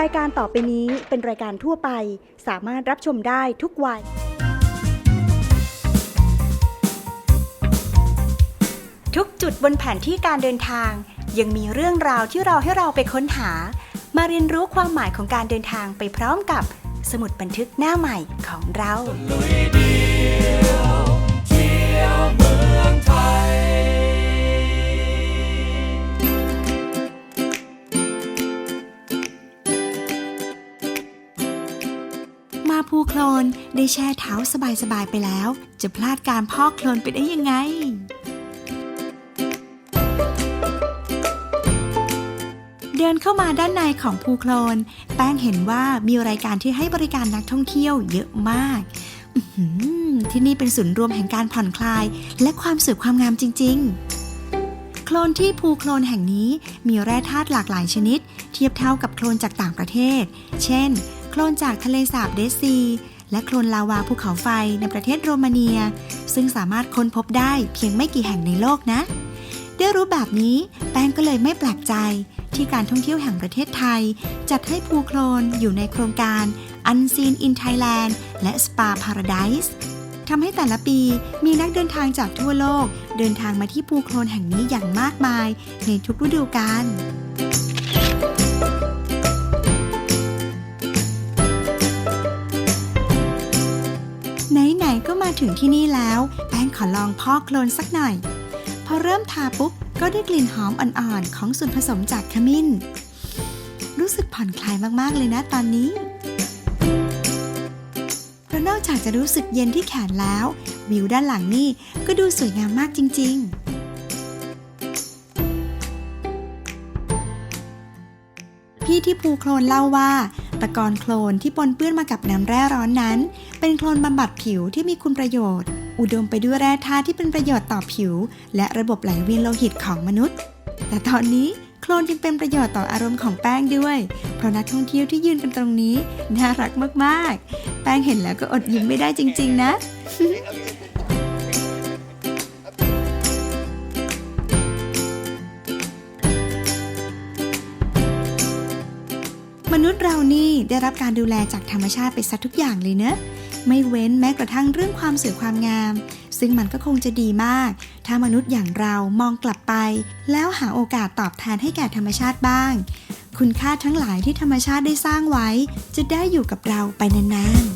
รายการต่อไปนี้เป็นรายการทั่วไป สามารถรับชมได้ทุกวัย ทุกจุดบนแผนที่การเดินทาง ยังมีเรื่องราวที่เราให้เราไปค้นหา มาเรียนรู้ความหมายของการเดินทางไปพร้อมกับสมุดบันทึกหน้าใหม่ของเราาภูโคลนได้แช่เท้าสบายๆไปแล้ว จะพลาดการพอกโคลนไปได้ยังไงเดินเข้ามาด้านในของภูโคลน แป้งเห็นว่ามีรายการที่ให้บริการนักท่องเที่ยวเยอะมาก ที่นี่เป็นศูนย์รวมแห่งการผ่อนคลาย และความสวยความงามจริง ๆ โคลนที่ภูโคลนแห่งนี้มีแร่ธาตุหลากหลายชนิด เทียบเท่ากับโคลนจากต่างประเทศ เช่น คลนจากทะเลสาบเดซี และโคลนลาวาภูเขาไฟในประเทศโรมาเนีย ซึ่งสามารถค้นพบได้เพียงไม่กี่แห่งในโลกนะได้รู้แบบนี้แป้งก็เลยไม่แปลกใจ ที่การท่องเที่ยวแห่งประเทศไทย จัดให้ภูโคลนอยู่ในโครงการ Unseen in Thailand และ Spa Paradise ทำให้แต่ละปีมีนักเดินทางจากทั่วโลก เดินทางมาที่ภูโคลนแห่งนี้อย่างมากมายในทุกฤดูกาล ไหนๆก็มาถึงที่นี่แล้ว แป้งขอลองพอกโคลนสักหน่อย พอเริ่มทาปุ๊บ ก็ได้กลิ่นหอมอ่อนๆ ของส่วนผสมจากขมิ้น รู้สึกผ่อนคลายมากๆเลยนะตอนนี้เพราะนอกจากจะรู้สึกเย็นที่แขนแล้ว วิวด้านหลังนี่ก็ดูสวยงามมากจริง ๆพี่ที่ภูโคลนเล่าว่า ตะกอนโคลนที่ปนเปื้อนมากับน้ำแร่ร้อนนั้น เป็นโคลนบำบัดผิวที่มีคุณประโยชน์ อุดมไปด้วยแร่ธาตุที่เป็นประโยชน์ต่อผิว และระบบไหลเวียนโลหิตของมนุษย์ แต่ตอนนี้โคลนยังเป็นประโยชน์ต่ออารมณ์ของแป้งด้วย เพราะนักท่องเที่ยวที่ยืนกันตรงนี้น่ารักมากๆ แป้งเห็นแล้วก็อดยิ้มไม่ได้จริง ๆ นะ มนุษย์เรานี่ได้รับการดูแลจากธรรมชาติไปซะทุกอย่างเลยเนอะไม่เว้นแม้กระทั่งเรื่องความสวยความงาม ซึ่งมันก็คงจะดีมาก ถ้ามนุษย์อย่างเรามองกลับไป แล้วหาโอกาสตอบแทนให้แก่ธรรมชาติบ้าง คุณค่าทั้งหลายที่ธรรมชาติได้สร้างไว้ จะได้อยู่กับเราไปนานๆ